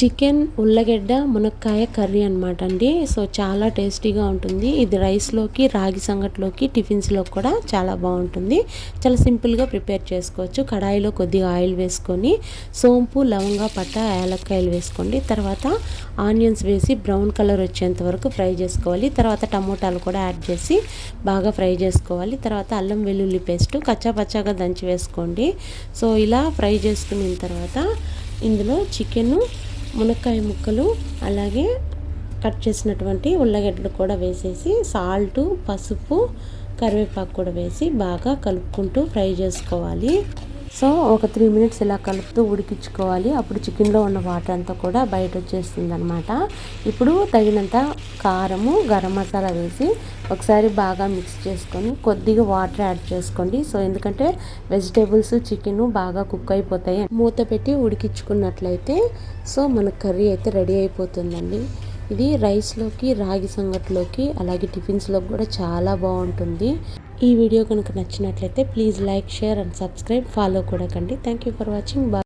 Chicken ఉల్లగడ్డ మునక్కాయ curry అనమాట అండి. సో చాలా టేస్టీగా ఉంటుంది. ఇది రైస్లోకి రాగి సంగట్లోకి టిఫిన్స్లో కూడా చాలా బాగుంటుంది. చాలా సింపుల్గా ప్రిపేర్ చేసుకోవచ్చు. కడాయిలో కొద్దిగా ఆయిల్ వేసుకొని సోంపు లవంగా పట్ట యాలక్కాయలు వేసుకోండి. తర్వాత ఆనియన్స్ వేసి బ్రౌన్ కలర్ వచ్చేంత వరకు ఫ్రై చేసుకోవాలి. తర్వాత టమోటాలు కూడా యాడ్ చేసి బాగా ఫ్రై చేసుకోవాలి. తర్వాత అల్లం వెల్లుల్లి పేస్ట్ కచ్చాపచ్చాగా దంచి వేసుకోండి. సో ఇలా ఫ్రై చేసుకున్న తర్వాత ఇందులో చికెను మునక్కాయ ముక్కలు అలాగే కట్ చేసినటువంటి ఉల్లగడ్డలు కూడా వేసేసి సాల్టు పసుపు కరివేపాకు కూడా వేసి బాగా కలుపుకుంటూ ఫ్రై చేసుకోవాలి. సో ఒక త్రీ మినిట్స్ ఇలా కలుపుతూ ఉడికించుకోవాలి. అప్పుడు చికెన్లో ఉన్న వాటర్ అంతా కూడా బయట వచ్చేస్తుంది అనమాట ఇప్పుడు తగినంత కారము గరం మసాలా వేసి ఒకసారి బాగా మిక్స్ చేసుకొని కొద్దిగా వాటర్ యాడ్ చేసుకోండి. సో ఎందుకంటే వెజిటేబుల్స్ చికెన్ బాగా కుక్ అయిపోతాయి. మూత పెట్టి ఉడికించుకున్నట్లయితే సో మన కర్రీ అయితే రెడీ అయిపోతుందండి. ఇది రైస్లోకి రాగి సంగట్లోకి అలాగే టిఫిన్స్లోకి కూడా చాలా బాగుంటుంది. ఈ వీడియో కనుక నచ్చినట్లయితే please like share and subscribe follow కూడా కండి. Thank you for watching bye